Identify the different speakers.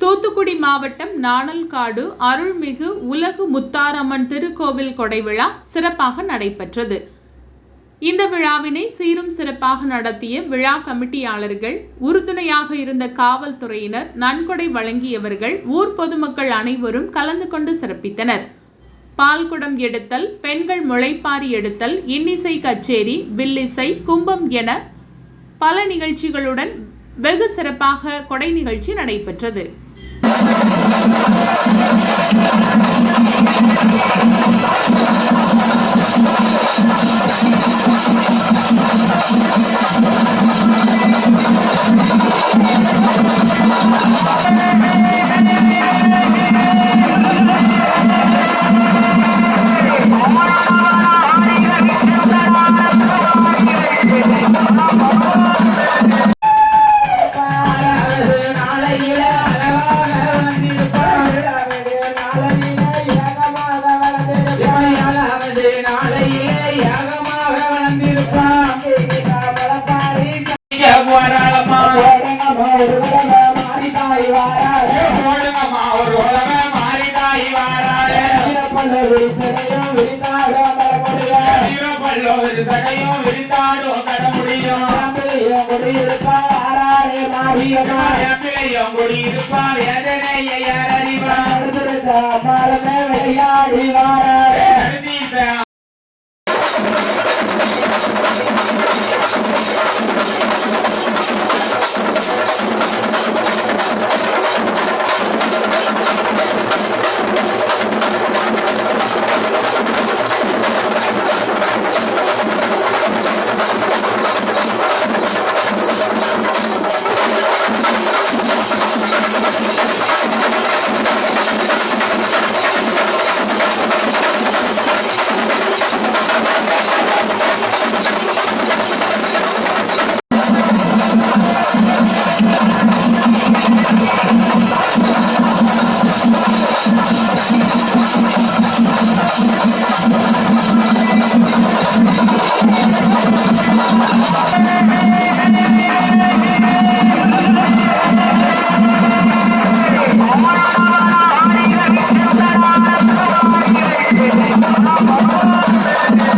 Speaker 1: தூத்துக்குடி மாவட்டம் நாணல்காடு அருள்மிகு உலகு முத்தாரம்மன் திருக்கோவில் கொடைவிழா சிறப்பாக நடைபெற்றது. இந்த விழாவினை சீரும் சிறப்பாக நடத்திய விழா கமிட்டியாளர்கள் உறுதுணையாக இருந்த காவல்துறையினர் நன்கொடை வழங்கியவர்கள் ஊர் பொதுமக்கள் அனைவரும் கலந்து கொண்டு சிறப்பித்தனர். பால்குடம் எடுத்தல் பெண்கள் முளைப்பாரி எடுத்தல் இன்னிசை கச்சேரி வில்லிசை கும்பம் என பல நிகழ்ச்சிகளுடன் வெகு சிறப்பாக கொடை நிகழ்ச்சி நடைபெற்றது.
Speaker 2: நாளையில இங்க போராளமா ஓடுங்கம்மா ஒரு உலக மாறிதாய் வாராளே வீரப்பல்லோரு சகையும் விரித்தாடும் கடமுடியும் பிள்ளையும் குடியிருப்பான் வேதனையை யார் அறிவார்
Speaker 3: விளையாடி வாராரே